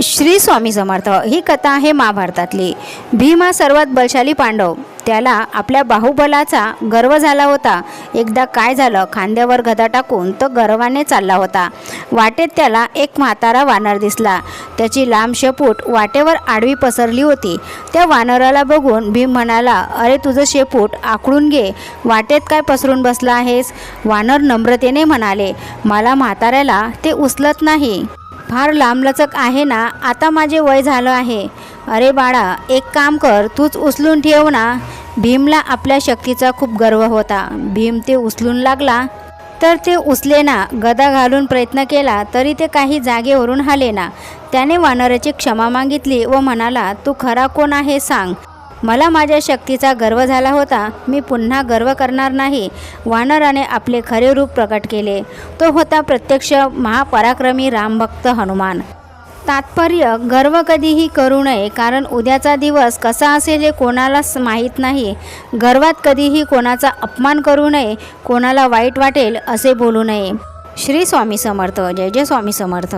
श्री स्वामी समर्थ ही कथा आहे महाभारतातली. भीम हा सर्वात बलशाली पांडव. त्याला आपल्या बाहुबलाचा गर्व झाला होता. एकदा काय झालं खांद्यावर गदा टाकून तो गर्वाने चालला होता. वाटेत त्याला एक म्हातारा वानर दिसला. त्याची लांब शेपूट वाटेवर आडवी पसरली होती. त्या वानराला बघून भीम म्हणाला अरे तुझं शेपूट आखडून घे. वाटेत काय पसरून बसला आहेस? वानर नम्रतेने म्हणाले मला म्हाताऱ्याला ते उचलत नाही. फार लांबलचक आहे ना आता माझे वय झालं आहे. अरे बाळा एक काम कर तूच उचलून ठेव ना. भीमला आपल्या शक्तीचा खूप गर्व होता. भीम ते उचलून लागला. तर ते उचले ना गदा घालून प्रयत्न केला तरी ते काही जागेवरून हाले ना. त्याने वानराची क्षमा मागितली व म्हणाला तू खरा कोण आहे सांग. मला माझ्या शक्तीचा गर्व झाला होता. मी पुन्हा गर्व करणार नाही. वानराने आपले खरे रूप प्रकट केले. तो होता प्रत्यक्ष महापराक्रमी रामभक्त हनुमान. तात्पर्य गर्व कधीही करू नये कारण उद्याचा दिवस कसा असेल हे कोणालाच माहीत नाही. गर्वात कधीही कोणाचा अपमान करू नये कोणाला वाईट वाटेल असे बोलू नये. श्री स्वामी समर्थ. जय जय स्वामी समर्थ.